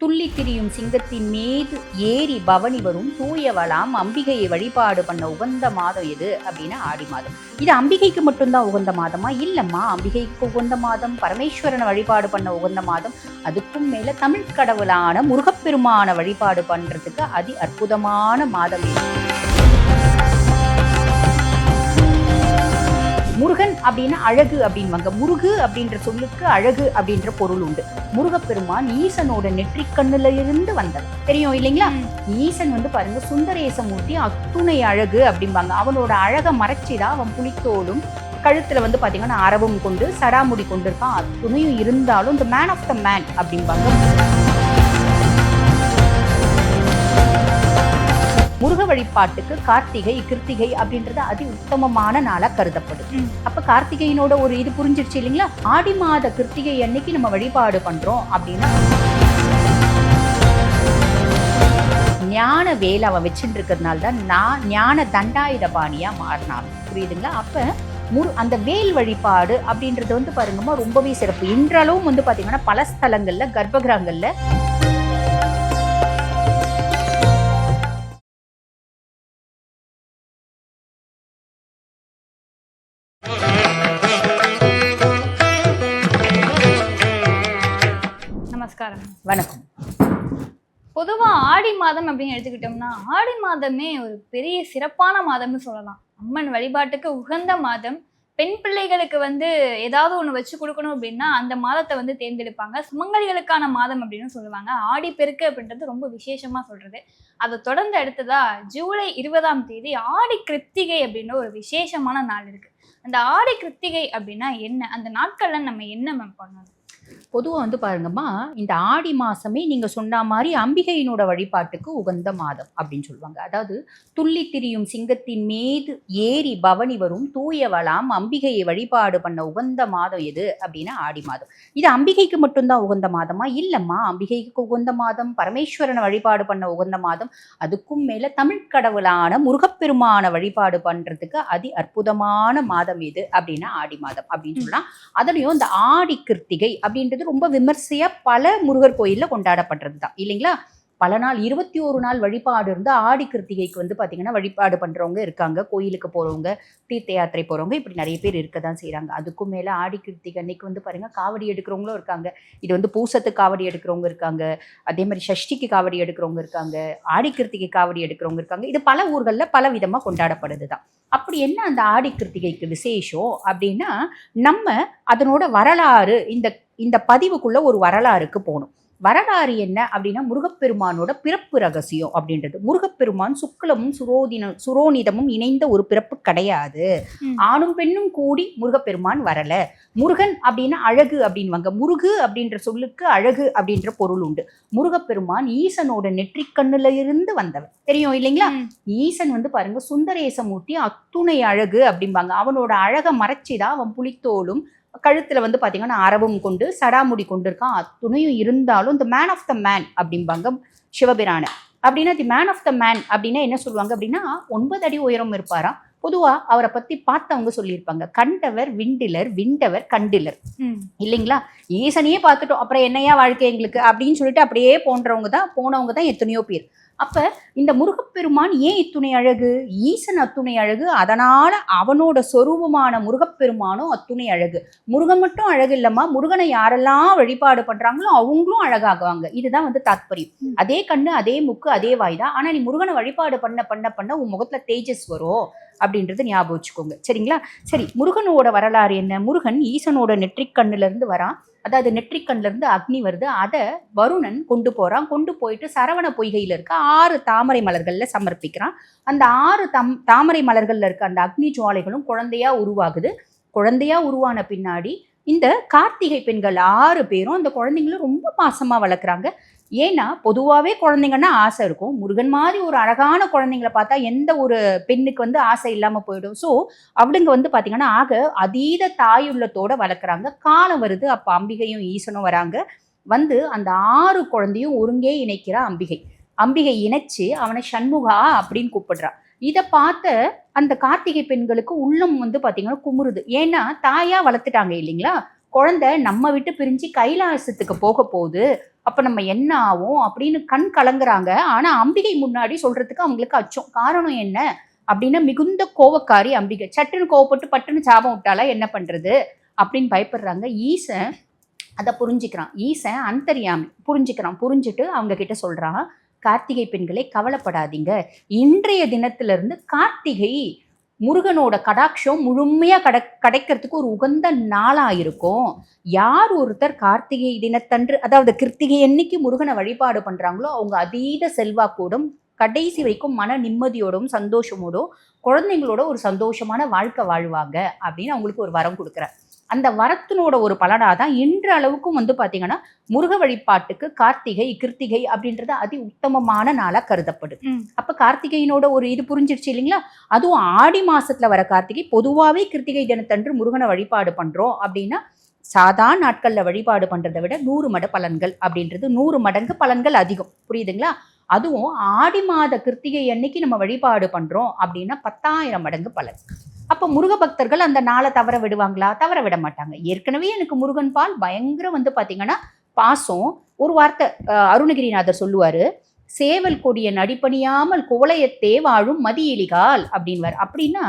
துள்ளி திரியும் சிங்கத்தின் மீது ஏறி பவனி வரும் தூயவளாம் அம்பிகையை வழிபாடு பண்ண உகந்த மாதம் எது அப்படின்னா ஆடி மாதம். இது அம்பிகைக்கு மட்டும்தான் உகந்த மாதமா? இல்லைம்மா. அம்பிகைக்கு உகந்த மாதம் பரமேஸ்வரனை வழிபாடு பண்ண உகந்த மாதம் அதுக்கும் மேலே தமிழ் கடவுளான முருகப்பெருமான வழிபாடு பண்ணுறதுக்கு அதி அற்புதமான மாதம் இது. முருகன் அப்படின்னா அழகு அப்படின்வாங்க முருகு அப்படின்ற சொல்லுக்கு அழகு அப்படின்ற பொருள் உண்டு. முருகப்பெருமான் ஈசனோட நெற்றிக்கண்ணுல இருந்து வந்தவன் தெரியும் இல்லைங்களா? ஈசன் வந்து பாருங்க சுந்தரேசமூர்த்தி அத்துணை அழகு அப்படிம்பாங்க. அவனோட அழகை மறைச்சிதான் அவன் புலித்தோலும் கழுத்துல வந்து பாத்தீங்கன்னா அரவம் கொண்டு சடாமுடி கொண்டு இருக்கான் அத்துணையும் இருந்தாலும் இந்த மேன் ஆஃப் த மேன் அப்படிம்பாங்க. முருக வழிபாட்டுக்கு கார்த்திகை கிருத்திகை அப்படின்றது அதி உத்தமமான நாளா கருதப்படுது ம். அப்ப கார்த்திகையினோட ஒரு இது புரிஞ்சிருச்சு இல்லைங்களா? ஆடி மாத கிருத்திகை அன்னைக்கு நம்ம வழிபாடு பண்றோம் அப்படின்னா ஞான வேலை அவன் வச்சுட்டு இருக்கிறதுனால தான் நான் ஞான தண்டாயுத பாணியா மாறினான் புரியுதுங்களா? அப்ப முரு அந்த வேல் வழிபாடு அப்படின்றது வந்து பாருங்கம்மா ரொம்பவே சிறப்பு. இன்றளவும் வந்து பாத்தீங்கன்னா பல ஸ்தலங்கள்ல கர்ப்பகிரகங்கள்ல நமஸ்காரம். வணக்கம். பொதுவாக ஆடி மாதம் அப்படின்னு எடுத்துக்கிட்டோம்னா ஆடி மாதமே ஒரு பெரிய சிறப்பான மாதம்னு சொல்லலாம். அம்மன் வழிபாட்டுக்கு உகந்த மாதம். பெண் பிள்ளைகளுக்கு வந்து ஏதாவது ஒன்று வச்சு கொடுக்கணும் அப்படின்னா அந்த மாதத்தை வந்து தேர்ந்தெடுப்பாங்க. சுமங்கலிகளுக்கான மாதம் அப்படின்னு சொல்லுவாங்க. ஆடி பெருக்கு அப்படின்றது ரொம்ப விசேஷமாக சொல்கிறது அதை தொடர்ந்து அடுத்ததா ஜூலை இருபதாம் தேதி ஆடி கிருத்திகை அப்படின்ற ஒரு விசேஷமான நாள் இருக்குது அந்த ஆடி கிருத்திகை அப்படின்னா என்ன? அந்த நாட்களில் நம்ம என்ன மேம் பண்ணணும்? பொதுவாக வந்து பாருங்கம்மா இந்த ஆடி மாசமே நீங்க சொன்ன மாதிரி அம்பிகையினோட வழிபாட்டுக்கு உகந்த மாதம் அப்படின்னு சொல்லுவாங்க. அதாவது துள்ளி திரியும் சிங்கத்தின் மீது ஏறி பவனி வரும் தூயவளாம் அம்பிகையை வழிபாடு பண்ண உகந்த மாதம் எது அப்படின்னா ஆடி மாதம். இது அம்பிகைக்கு மட்டும்தான் உகந்த மாதமா? இல்லம்மா அம்பிகைக்கு உகந்த மாதம் பரமேஸ்வரனை வழிபாடு பண்ண உகந்த மாதம் அதுக்கும் மேல தமிழ் கடவுளான முருகப்பெருமான வழிபாடு பண்றதுக்கு அதி அற்புதமான மாதம் எது அப்படின்னா ஆடி மாதம் அப்படின்னு சொல்லலாம். அதுலயும் இந்த ஆடி கிருத்திகை அப்படின்றது ரொம்ப விமர்சையா பல முருகர் கோயில்ல கொண்டாடப்படுறது தான் இல்லைங்களா? பல நாள் இருபத்தி ஒரு நாள் வழிபாடு இருந்து ஆடி கிருத்திகைக்கு வந்து பார்த்திங்கன்னா வழிபாடு பண்ணுறவங்க இருக்காங்க. கோயிலுக்கு போகிறவங்க தீர்த்த யாத்திரை போகிறவங்க இப்படி நிறைய பேர் இருக்க தான் செய்கிறாங்க அதுக்கும் மேலே ஆடி கிருத்திகை அன்னைக்கு வந்து பாருங்கள் காவடி எடுக்கிறவங்களும் இருக்காங்க. இது வந்து பூசத்துக்கு காவடி எடுக்கிறவங்க இருக்காங்க. அதே மாதிரி சஷ்டிக்கு காவடி எடுக்கிறவங்க இருக்காங்க. ஆடி கிருத்திகை காவடி எடுக்கிறவங்க இருக்காங்க. இது பல ஊர்களில் பல விதமாக கொண்டாடப்படுது தான். அப்படி என்ன அந்த ஆடி கிருத்திகைக்கு விசேஷம் அப்படின்னா நம்ம அதனோட வரலாறு இந்த இந்த பதிவுக்குள்ளே ஒரு வரலாறுக்கு போகணும். வரலாறு என்ன அப்படின்னா முருகப்பெருமானோட பிறப்பு ரகசியம் அப்படின்றது. முருகப்பெருமான் சுக்லமும் சுரோதின சுரோனிதமும் இணைந்த ஒரு பிறப்பு கிடையாது. ஆணும் பெண்ணும் கூடி முருகப்பெருமான் வரல. முருகன் அப்படின்னா அழகு அப்படின்வாங்க. முருகு அப்படின்ற சொல்லுக்கு அழகு அப்படின்ற பொருள் உண்டு. முருகப்பெருமான் ஈசனோட நெற்றிக்கண்ணுல இருந்து வந்தவன். தெரியும் இல்லைங்களா. ஈசன் வந்து பாருங்க சுந்தரேசமூர்த்தி அத்துணை அழகு அப்படிம்பாங்க. அவனோட அழகை மறைச்சிதான் அவன் புலித்தோலும் கழுத்துல வந்து பாத்தீங்கன்னா அரவம் கொண்டு சடாமுடி கொண்டு இருக்கான். அத்துணையும் இருந்தாலும் இந்த மேன் ஆஃப் த மேன் அப்படிம்பாங்க சிவபிரான. அப்படின்னா the man of the man அப்படின்னா என்ன சொல்லுவாங்க அப்படின்னா ஒன்பது அடி உயரம் இருப்பாராம். பொதுவா அவரை பத்தி பார்த்தவங்க சொல்லியிருப்பாங்க. கண்டவர் விண்டிலர் விண்டவர் கண்டிலர். இல்லைங்களா? ஈசனையே பார்த்துட்டோம். அப்புறம் என்னையா வாழ்க்கை எங்களுக்கு? அப்படின்னு சொல்லிட்டு அப்படியே போன்றவங்க தான் போனவங்க தான் எத்தனையோ பேர். அப்ப இந்த முருகப்பெருமான் ஏன் இத்துணை அழகு? ஈசன் அத்துணை அழகு. அதனால அவனோட சொரூபமான முருகப்பெருமானும் அத்துணை அழகு. முருகன் மட்டும் அழகு இல்லம்மா. முருகனை யாரெல்லாம் வழிபாடு பண்றாங்களோ அவங்களும் அழகாகுவாங்க. இதுதான் வந்து தாத்பரியம். அதே கண்ணு அதே முக்கு அதே வாய் தான். ஆனா நீ முருகனை வழிபாடு பண்ண பண்ண பண்ண உன் முகத்துல தேஜஸ் வரும் அப்படின்றது ஞாபகம் வச்சுக்கோங்க. சரிங்களா? சரி முருகனோட வரலாறு என்ன? முருகன் ஈசனோட நெற்றிக்கண்ணுல இருந்து வரான். அதாவது நெற்றிக்கண்ல இருந்து அக்னி வருது. அதை வருணன் கொண்டு போறான். கொண்டு போயிட்டு சரவண பொய்கையில இருக்க ஆறு தாமரை மலர்கள்ல சமர்ப்பிக்கிறான். அந்த ஆறு தம் தாமரை மலர்கள்ல இருக்க அந்த அக்னி ஜுவாலைகளும் குழந்தையா உருவாகுது. குழந்தையா உருவான பின்னாடி இந்த கார்த்திகை பெண்கள் ஆறு பேரும் அந்த குழந்தைங்களும் ரொம்ப பாசமாக வளர்க்குறாங்க. ஏன்னா பொதுவாகவே குழந்தைங்கன்னா ஆசை இருக்கும். முருகன் மாதிரி ஒரு அழகான குழந்தைங்கள பார்த்தா எந்த ஒரு பெண்ணுக்கு வந்து ஆசை இல்லாமல் போயிடும். ஸோ அவளுங்க வந்து பார்த்தீங்கன்னா ஆக அதீத தாயுள்ளத்தோடு வளர்க்குறாங்க. காலம் வருது அப்போ அம்பிகையும் ஈசனும் வராங்க. வந்து அந்த ஆறு குழந்தையும் ஒருங்கே இணைக்கிற அம்பிகை. அம்பிகை இணைச்சு அவனை சண்முகா அப்படின்னு கூப்பிடுறா. இதை பார்த்த அந்த கார்த்திகை பெண்களுக்கு உள்ளம் வந்து பார்த்தீங்கன்னா குமுறுது. ஏன்னா தாயாக வளர்த்துட்டாங்க இல்லைங்களா? குழந்தை நம்ம விட்டு பிரிஞ்சு கைலாசத்துக்கு போக போகுது. அப்ப நம்ம என்ன ஆகும் அப்படின்னு கண் கலங்குறாங்க. ஆனா அம்பிகை முன்னாடி சொல்றதுக்கு அவங்களுக்கு அச்சம். காரணம் என்ன? அப்படின்னா மிகுந்த கோவக்காரி அம்பிகை. சட்டுன்னு கோவப்பட்டு பட்டுன்னு சாபம் விட்டாலா என்ன பண்றது? அப்படின்னு பயப்படுறாங்க. ஈசன் அதை புரிஞ்சுக்கிறான். ஈசன் அந்தரியாமி. புரிஞ்சுக்கிறான். புரிஞ்சுட்டு அவங்க கிட்ட சொல்றான் கார்த்திகை பெண்களை கவலைப்படாதீங்க. இன்றைய தினத்திலிருந்து கார்த்திகை முருகனோட கடாட்சம் முழுமையாக கட கிடைக்கிறதுக்கு ஒரு உகந்த நாளாக இருக்கும். யார் ஒருத்தர் கார்த்திகை தினத்தன்று அதாவது கிருத்திகை என்னைக்கு முருகனை வழிபாடு பண்ணுறாங்களோ அவங்க அதீத செல்வாக்கோடும் கடைசி வரைக்கும் மன நிம்மதியோடும் சந்தோஷமோடும் குழந்தைங்களோட ஒரு சந்தோஷமான வாழ்க்கை வாழ்வாங்க அப்படின்னு அவங்களுக்கு ஒரு வரம் கொடுக்குறேன். அந்த வரத்தினோட ஒரு பலனாக தான் இன்று அளவுக்கும் வந்து பார்த்தீங்கன்னா முருக வழிபாட்டுக்கு கார்த்திகை கிருத்திகை அப்படின்றது அதி உத்தமமான நாளாக கருதப்படுது. அப்போ கார்த்திகையினோட ஒரு இது புரிஞ்சிருச்சு இல்லைங்களா? அதுவும் ஆடி மாசத்துல வர கார்த்திகை பொதுவாகவே கிருத்திகை தினத்தன்று முருகனை வழிபாடு பண்றோம் அப்படின்னா சாதாரண நாட்கள்ல வழிபாடு பண்றதை விட நூறு மட பலன்கள் அப்படின்றது நூறு மடங்கு பலன்கள் அதிகம். புரியுதுங்களா? அதுவும் ஆடி மாத கிருத்திகை அன்னைக்கு நம்ம வழிபாடு பண்றோம் அப்படின்னா பத்தாயிரம் மடங்கு பலன். அப்போ முருக பக்தர்கள் அந்த நாளை தவற விடுவாங்களா? தவற விட மாட்டாங்க. ஏற்கனவே எனக்கு முருகன் பால் பயங்கரம் வந்து பார்த்தீங்கன்னா பாசம். ஒரு வார்த்தை அருணகிரிநாதர் சொல்லுவார் சேவல் கொடிய நடிப்பணியாமல் குவளையத்தே வாழும் மதியலிகால் அப்படின்வார். அப்படின்னா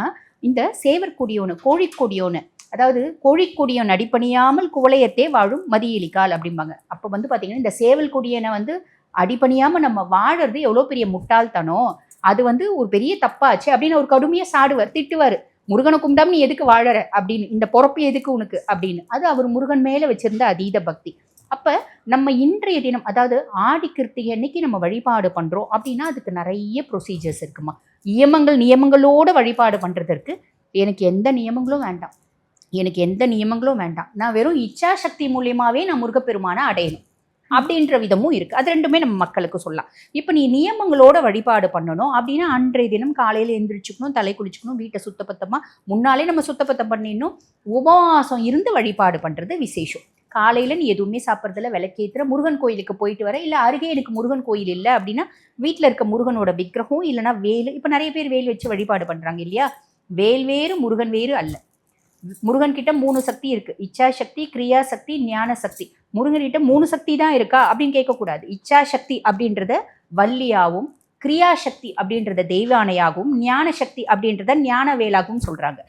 இந்த சேவர் கொடியோனு கோழிக்கொடியோனு அதாவது கோழிக்கொடியோன் அடிப்பணியாமல் குவளையத்தே வாழும் மதியலிகால் அப்படிம்பாங்க. அப்போ வந்து பார்த்தீங்கன்னா இந்த சேவல் கொடியனை வந்து அடிப்பணியாமல் நம்ம வாழறது எவ்வளோ பெரிய முட்டாள்தனம். அது வந்து ஒரு பெரிய தப்பாச்சு அப்படின்னு ஒரு கடுமையாக சாடுவார் திட்டுவார். முருகனை கும்பிடாம நீ எதுக்கு வாழற? அப்படின்னு இந்த பொறப்பு எதுக்கு உனக்கு? அப்படின்னு. அது அவர் முருகன் மேலே வச்சிருந்த அதீத பக்தி. அப்போ நம்ம இன்றைய தினம் அதாவது ஆடி கிருத்திகை அன்னைக்கு நம்ம வழிபாடு பண்ணுறோம் அப்படின்னா அதுக்கு நிறைய ப்ரொசீஜர்ஸ் இருக்குமா? நியமங்கள் நியமங்களோட வழிபாடு பண்ணுறதற்கு எனக்கு எந்த நியமங்களும் வேண்டாம். எனக்கு எந்த நியமங்களும் வேண்டாம். நான் வெறும் இச்சா சக்தி மூலியமாகவே நான் முருகப்பெருமானை அடையணும். அப்படின்ற விதமும் இருக்கு. அது ரெண்டுமே நம்ம மக்களுக்கு சொல்லலாம். இப்போ நீ நியமங்களோட வழிபாடு பண்ணணும். அப்படின்னா அன்றைய தினம் காலையில எந்திரிச்சுக்கணும் தலை குளிச்சுக்கணும் வீட்டை சுத்தபத்தமா முன்னாலே நம்ம சுத்தபத்தம் பண்ணிடணும். உபவாசம் இருந்து வழிபாடு பண்றது விசேஷம். காலையில நீ எதுவுமே சாப்பிட்றதில்ல விளக்கேத்துற முருகன் கோயிலுக்கு போயிட்டு வர இல்லை அருகே எனக்கு முருகன் கோயில் இல்லை அப்படின்னா வீட்டில் இருக்க முருகனோட விக்கிரகம் இல்லைன்னா வேல் இப்போ நிறைய பேர் வேல் வச்சு வழிபாடு பண்ணுறாங்க இல்லையா? வேல் வேறு முருகன் வேறு அல்ல. முருகன் கிட்ட மூணு சக்தி இருக்கு. இச்சா சக்தி கிரியா சக்தி ஞான சக்தி முருகன் கிட்ட மூணு சக்தி தான் இருக்கா அப்படின்னு கேட்கக்கூடாது. இச்சா சக்தி அப்படின்றத வள்ளியாவும் கிரியா சக்தி அப்படின்றத தெய்வானையாகவும் ஞான சக்தி அப்படின்றத ஞான வேலாகவும் சொல்றாங்க.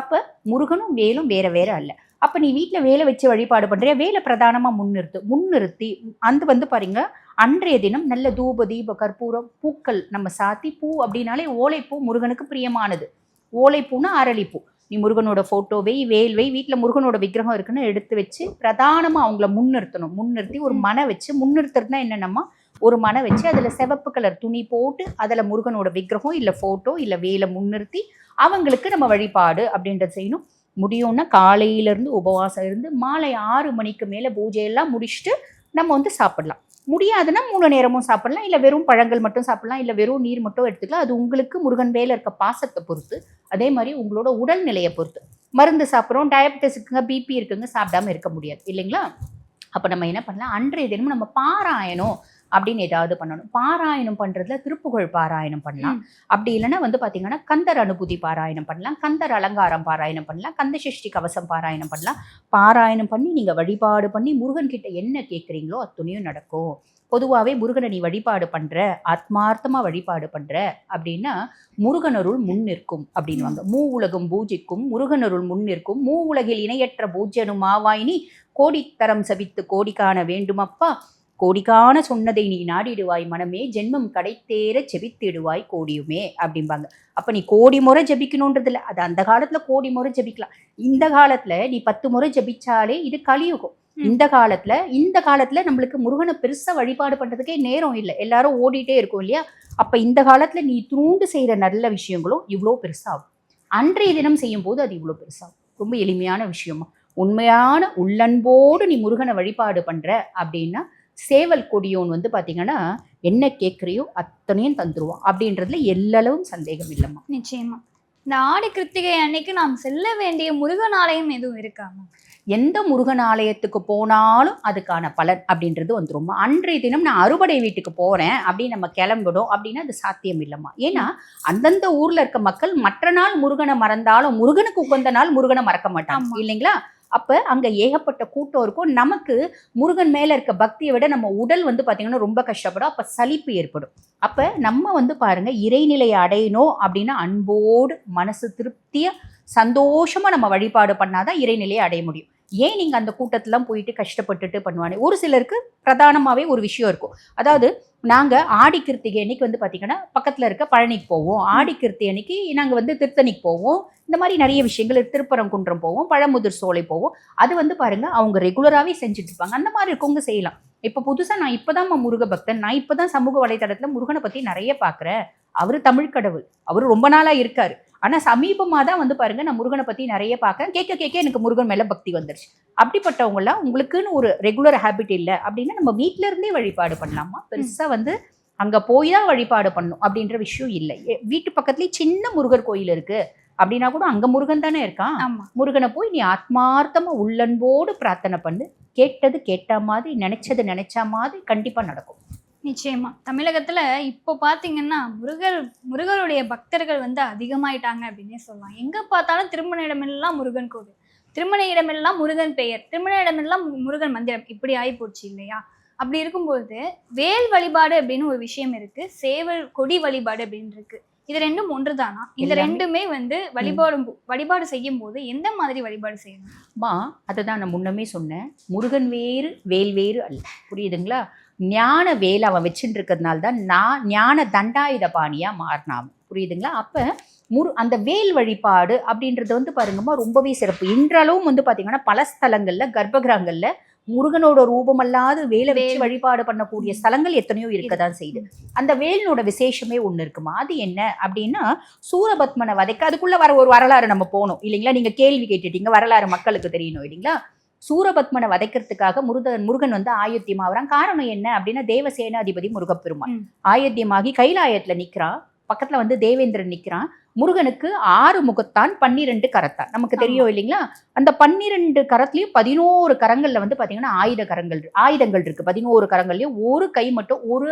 அப்ப முருகனும் வேலும் வேற வேற அல்ல. அப்ப நீ வீட்ல வேலை வச்சு வழிபாடு பண்றியா? வேலை பிரதானமா முன்னிறுத்து முன்னிறுத்தி அந்த வந்து பாருங்க அன்றைய தினம் நல்ல தூப தீப கற்பூரம் பூக்கள் நம்ம சாத்தி பூ அப்படின்னாலே ஓலைப்பூ முருகனுக்கு பிரியமானது. ஓலைப்பூனா அரளிப்பூ. நீ முருகனோட போட்டோ வை வேல் வை வீட்டில் முருகனோட விக்கிரகம் இருக்குன்னு எடுத்து வச்சு பிரதானமா அவங்கள முன்னிறுத்தணும். முன்னிறுத்தி ஒரு மனை வச்சு முன்னிறுத்துறதுனா என்னென்னமா ஒரு மனை வச்சு அதுல சிவப்பு கலர் துணி போட்டு அதுல முருகனோட விக்கிரகம் இல்ல போட்டோ இல்ல வேலை முன்னிறுத்தி அவங்களுக்கு நம்ம வழிபாடு அப்படின்றத செய்யணும். முடியும்னா காலையில இருந்து உபவாசம் இருந்து மாலை ஆறு மணிக்கு மேல பூஜையெல்லாம் முடிச்சுட்டு நம்ம வந்து சாப்பிடலாம். முடியாதுன்னா மூணு நேரமும் சாப்பிடலாம். இல்லை வெறும் பழங்கள் மட்டும் சாப்பிடலாம். இல்லை வெறும் நீர் மட்டும் எடுத்துக்கலாம். அது உங்களுக்கு முருகன் வேலை இருக்க பாசத்தை பொறுத்து. அதே மாதிரி உங்களோட உடல்நிலையை பொறுத்து. மருந்து சாப்பிட்றோம். டயபெட்டிஸ் இருக்குங்க பிபி இருக்குங்க சாப்பிடாம இருக்க முடியாது. இல்லைங்களா? அப்போ நம்ம என்ன பண்ணலாம்? அன்றைய தினமும் நம்ம பாராயணம். அப்படின்னு ஏதாவது பண்ணணும். பாராயணம் பண்றதுல திருப்புகழ் பாராயணம் பண்ணலாம். அப்படி இல்லைன்னா வந்து பாத்தீங்கன்னா கந்தர் அனுபூதி பாராயணம் பண்ணலாம். கந்தர் அலங்காரம் பாராயணம் பண்ணலாம். கந்த சஷ்டி கவசம் பாராயணம் பண்ணலாம். பாராயணம் பண்ணி நீங்க வழிபாடு பண்ணி முருகன் கிட்ட என்ன கேட்குறீங்களோ அத்துணையும் நடக்கும். பொதுவாகவே முருகனை நீ வழிபாடு பண்ற ஆத்மார்த்தமா வழிபாடு பண்ற அப்படின்னா முருகனருள் முன் நிற்கும் அப்படின்வாங்க மூ உலகம் பூஜிக்கும் முருகனருள் முன் நிற்கும். மூ உலகில் இணையற்ற பூஜ்யனும் ஆவாய் நீ கோடித்தரம் சபித்து கோடி காண வேண்டுமப்பா. கோடிக்கான சொன்னதை நீ நாடிடுவாய் மனமே ஜென்மம் கடைத்தேற செபித்திடுவாய் கோடியுமே அப்படிம்பாங்க. அப்ப நீ கோடி முறை ஜபிக்கணுன்றது இல்ல அது அந்த காலத்துல கோடி முறை ஜபிக்கலாம். இந்த காலத்துல நீ பத்து முறை ஜபிச்சாலே இது கலியுகம். இந்த காலத்துல இந்த காலத்துல நம்மளுக்கு முருகனை பெருசா வழிபாடு பண்றதுக்கே நேரம் இல்லை. எல்லாரும் ஓடிட்டே இருக்கும் இல்லையா? அப்ப இந்த காலத்துல நீ தூண்டு செய்யற நல்ல விஷயங்களும் இவ்வளோ பெருசாகும். அன்றைய தினம் செய்யும் போது அது இவ்வளோ பெருசாகும். ரொம்ப எளிமையான விஷயமா. உண்மையான உள்ளன்போடு நீ முருகனை வழிபாடு பண்ற அப்படின்னா சேவல் கொடியோன் வந்து பாத்தீங்கன்னா என்ன கேட்குறியோ அத்தனையும் தந்துருவான். அப்படின்றதுல எல்லளவும் சந்தேகம் இல்லைம்மா. நிச்சயமா. இந்த ஆடி கிருத்திகை அன்னைக்கு நாம் செல்ல வேண்டிய முருகன் ஆலயம் எதுவும் இருக்காமா எந்த முருகன் ஆலயத்துக்கு போனாலும் அதுக்கான பலன் அப்படின்றது வந்துருமா அன்றைய தினம் நான் அறுபடை வீட்டுக்கு போறேன் அப்படின்னு நம்ம கிளம்பிடும் அப்படின்னா அது சாத்தியம் இல்லைம்மா. ஏன்னா அந்தந்த ஊர்ல இருக்க மக்கள் மற்ற நாள் முருகனை மறந்தாலும் முருகனுக்கு உகந்த நாள் முருகனை மறக்க மாட்டாங்க. இல்லைங்களா? அப்போ அங்கே ஏகப்பட்ட கூட்டம் இருக்கும். நமக்கு முருகன் மேலே இருக்க பக்தியை விட நம்ம உடல் வந்து பார்த்திங்கன்னா ரொம்ப கஷ்டப்படும். அப்போ சலிப்பு ஏற்படும். அப்போ நம்ம வந்து பாருங்கள் இறைநிலையை அடையணும் அப்படின்னா அன்போடு மனசு திருப்தியாக சந்தோஷமாக நம்ம வழிபாடு பண்ணாதான் இறைநிலையை அடைய முடியும். ஏன் நீங்க அந்த கூட்டத்தெல்லாம் போயிட்டு கஷ்டப்பட்டுட்டு பண்ணுவானே? ஒரு சிலருக்கு பிரதானமாவே ஒரு விஷயம் இருக்கும். அதாவது நாங்க ஆடி கிருத்திகை அன்னைக்கு வந்து பாத்தீங்கன்னா பக்கத்துல இருக்க பழனிக்கு போவோம். ஆடி கிருத்திகை அன்னைக்கு நாங்க வந்து திருத்தணிக்கு போவோம். இந்த மாதிரி நிறைய விஷயங்கள். திருப்பரங்குன்றம் போவோம் பழமுதிர் சோலை போவோம். அது வந்து பாருங்க அவங்க ரெகுலராகவே செஞ்சுட்டு இருப்பாங்க. அந்த மாதிரி இருக்கவங்க செய்யலாம். இப்போ புதுசா நான் இப்பதான் முருக பக்தன். நான் இப்பதான் சமூக வலைதளத்துல முருகனை பத்தி நிறைய பாக்குறேன். அவரு தமிழ் கடவுள். அவரு ரொம்ப நாளா இருக்காரு. ஆனா சமீபமா தான் வந்து பாருங்க நான் முருகனை பத்தி நிறைய பார்க்கறேன். கேட்க கேட்க எனக்கு முருகன் மேல பக்தி வந்துருச்சு. அப்படிப்பட்டவங்க எல்லாம் உங்களுக்குன்னு ஒரு ரெகுலர் ஹேபிட் இல்ல அப்படின்னா நம்ம வீட்ல இருந்தே வழிபாடு பண்ணலாமா? பெருசா வந்து அங்க போய் தான் வழிபாடு பண்ணணும் அப்படின்ற விஷயம் இல்லை. வீட்டு பக்கத்துலயே சின்ன முருகர் கோயில் இருக்கு. அப்படின்னா கூட அங்க முருகன் தானே இருக்கான். ஆமா. முருகனை போய் நீ ஆத்மார்த்தமா உள்ளன்போடு பிரார்த்தனை பண்ணு. கேட்டது கேட்ட மாதிரி நினைச்சது நினைச்ச மாதிரி கண்டிப்பா நடக்கும். நிச்சயமா. தமிழகத்துல இப்போ பாத்தீங்கன்னா முருகர் முருகருடைய பக்தர்கள் வந்து அதிகமாயிட்டாங்க அப்படின்னே சொல்லலாம். எங்க பார்த்தாலும் திருமண இடமெல்லாம் முருகன் கோவில். திருமண இடமெல்லாம் முருகன் பெயர். திருமண இடமெல்லாம் முருகன் மந்திரம். இப்படி ஆயிப்போச்சு இல்லையா? அப்படி இருக்கும்போது வேல் வழிபாடு அப்படின்னு ஒரு விஷயம் இருக்கு. சேவல் கொடி வழிபாடு அப்படின்னு இருக்கு. இது ரெண்டும் ஒன்றுதானா? இந்த ரெண்டுமே வந்து வழிபாடும் வழிபாடு செய்யும் போது எந்த மாதிரி வழிபாடு செய்யணும்? மா அதை தான் நான் முன்னமே சொன்னேன். முருகன் வேறு வேல் வேறு அல்ல. புரியுதுங்களா? ஞான வேல் அவன் வச்சுட்டு இருக்கிறதுனால தான் நான் ஞான தண்டாயுத பாணியா மாறினான். புரியுதுங்களா? அப்ப முரு அந்த வேல் வழிபாடு அப்படின்றது வந்து பாருங்கம்மா ரொம்பவே சிறப்பு. இன்றளவும் வந்து பாத்தீங்கன்னா பல ஸ்தலங்கள்ல கர்ப்பகிரகங்கள்ல முருகனோட ரூபமல்லாது வேலை வச்சு வேல். வழிபாடு பண்ணக்கூடிய ஸ்தலங்கள் எத்தனையோ இருக்கதான் செய்யுது. அந்த வேலினோட விசேஷமே ஒண்ணு இருக்குமா? அது என்ன அப்படின்னா சூரபத்மனை வதைக்க அதுக்குள்ள வர ஒரு வரலாறு நம்ம போகணும் இல்லைங்களா? நீங்க கேள்வி கேட்டுட்டீங்க வரலாறு மக்களுக்கு தெரியணும் இல்லைங்களா? சூரபத்மனை வதைக்கிறதுக்காக முருகன் முருகன் வந்து ஆயுத்தியமாகறான் காரணம் என்ன அப்படின்னா தேவசேனாதிபதி முருகப்பெருமான். ஆயுத்தியமாகி கைலாயத்துல நிக்கிறான் பக்கத்துல வந்து தேவேந்திரன் நிக்கிறான். முருகனுக்கு ஆறு முகத்தான் பன்னிரெண்டு கரத்தான். நமக்கு தெரியும் இல்லைங்களா? அந்த பன்னிரெண்டு கரத்துலயும் பதினோரு கரங்கள்ல வந்து பாத்தீங்கன்னா ஆயுத கரங்கள் ஆயுதங்கள் இருக்கு. பதினோரு கரங்கள்லயும் ஒரு கை மட்டும் ஒரு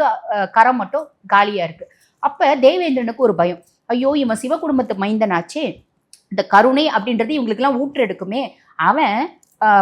கரம் மட்டும் காலியா இருக்கு. அப்ப தேவேந்திரனுக்கு ஒரு பயம். ஐயோ இவன் சிவ குடும்பத்து மைந்தனாச்சே. இந்த கருணை அப்படின்றது இவங்களுக்கெல்லாம் ஊற்றெடுக்குமே. அவன் ஆஹ்,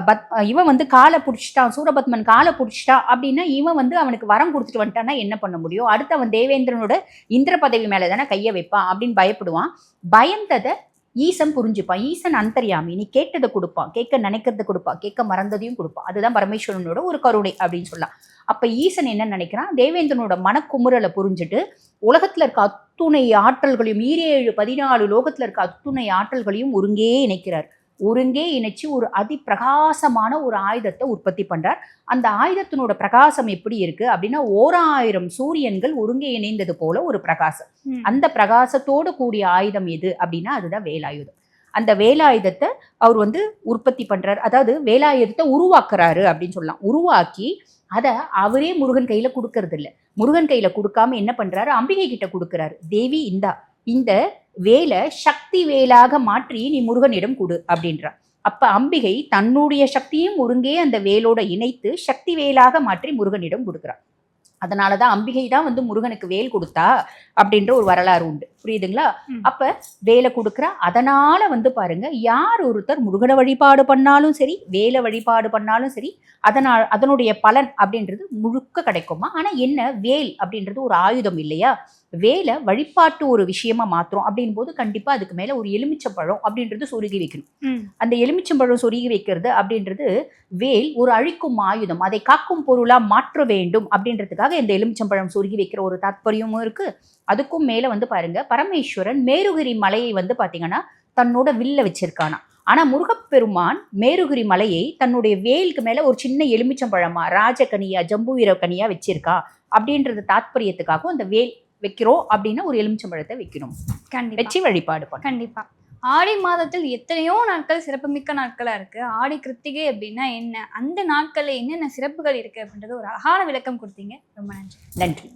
பத் இவன் வந்து காலை பிடிச்சிட்டான் சூரபத்மன் காலை பிடிச்சிட்டான் அப்படின்னா இவன் வந்து அவனுக்கு வரம் கொடுத்துட்டு வந்துட்டான்னா என்ன பண்ண முடியும்? அடுத்து அவன் தேவேந்திரனோட இந்திர பதவி மேலே தானே கையை வைப்பான் அப்படின்னு பயப்படுவான். பயந்ததை ஈசன் புரிஞ்சுப்பான். ஈசன் அந்தரியாமி நீ கேட்டதை கொடுப்பான். கேட்க நினைக்கிறத கொடுப்பான். கேட்க மறந்ததையும் கொடுப்பான். அதுதான் பரமேஸ்வரனோட ஒரு கருணை அப்படின்னு சொல்லலாம். அப்போ ஈசன் என்ன நினைக்கிறான்? தேவேந்திரனோட மனக்குமுறலை புரிஞ்சுட்டு உலகத்தில் இருக்க அத்துணை ஆற்றல்களையும் ஈரேழு பதினாலு லோகத்தில் இருக்க அத்துணை ஆற்றல்களையும் ஒருங்கே இணைக்கிறார். ஒருங்கே இணைச்சு ஒரு அதி பிரகாசமான ஒரு ஆயுதத்தை உற்பத்தி பண்றார். அந்த ஆயுதத்தினோட பிரகாசம் எப்படி இருக்கு அப்படின்னா ஓராயிரம் சூரியன்கள் ஒருங்கே இணைந்தது போல ஒரு பிரகாசம். அந்த பிரகாசத்தோடு கூடிய ஆயுதம் எது அப்படின்னா அதுதான் வேலாயுதம். அந்த வேலாயுதத்தை அவர் வந்து உற்பத்தி பண்றார். அதாவது வேலாயுதத்தை உருவாக்குறாரு அப்படின்னு சொல்லலாம். உருவாக்கி அதை அவரே முருகன் கையில கொடுக்கறது இல்ல முருகன் கையில கொடுக்காம என்ன பண்றாரு? அம்பிகை கிட்ட கொடுக்கறாரு. தேவி இந்தா இந்த வேலை சக்தி வேலாக மாற்றி நீ முருகனிடம் கொடு அப்படின்றார் அப்ப அம்பிகை தன்னுடைய சக்தியும் ஒருங்கே அந்த வேலோட இணைத்து சக்தி வேலாக மாற்றி முருகனிடம் கொடுக்குறார் அதனாலதான் அம்பிகை தான் வந்து முருகனுக்கு வேல் கொடுத்தா அப்படின்ற ஒரு வரலாறு உண்டு. புரியுதுங்களா. அப்ப வேலை கொடுக்குறா. அதனால வந்து பாருங்க யார் ஒருத்தர் முருகனை வழிபாடு பண்ணாலும் சரி வேலை வழிபாடு பண்ணாலும் சரி அதனால் அதனுடைய பலன் அப்படின்றது முழுக்க கிடைக்குமா? ஆனா என்ன வேல் அப்படின்றது ஒரு ஆயுதம் இல்லையா? வேலை வழிபாட்டு ஒரு விஷயமா மாத்துறோம் அப்படின் போது கண்டிப்பா அதுக்கு மேல ஒரு எலுமிச்சம்பழம் அப்படின்றது சொருகி வைக்கணும். அந்த எலுமிச்சம்பழம் சொருகி வைக்கிறது அப்படின்றது வேல் ஒரு அழிக்கும் ஆயுதம். அதை காக்கும் பொருளா மாற்ற வேண்டும் அப்படின்றதுக்காக இந்த எலுமிச்சம்பழம் சொருகி வைக்கிற ஒரு தாத்பரியமும் இருக்கு. அதுக்கும் மேல வந்து பாருங்க பரமேஸ்வரன் மேருகிரி மலையை வந்து பாத்தீங்கன்னா தன்னோட வில்ல வச்சிருக்கானா. ஆனா முருகப்பெருமான் மேருகிரி மலையை தன்னுடைய வேலுக்கு மேல ஒரு சின்ன எலுமிச்சம்பழமா ராஜகனியா ஜம்புவீர கனியா வச்சிருக்கா அப்படின்றது தாத்பரியத்துக்காகவும் அந்த வேல் வைக்கிறோம் அப்படின்னா ஒரு எலுமிச்சம்பழத்தை வைக்கணும். கண்டிப்பா. வச்சு வழிபாடு பண்ணணும். கண்டிப்பா. ஆடி மாதத்தில் எத்தனையோ நாட்கள் சிறப்புமிக்க நாட்களா இருக்கு. ஆடி கிருத்திகை அப்படின்னா என்ன? அந்த நாட்கள்ல என்னென்ன சிறப்புகள் இருக்கு அப்படின்றது ஒரு அழகான விளக்கம் கொடுத்தீங்க. ரொம்ப நன்றி. நன்றி.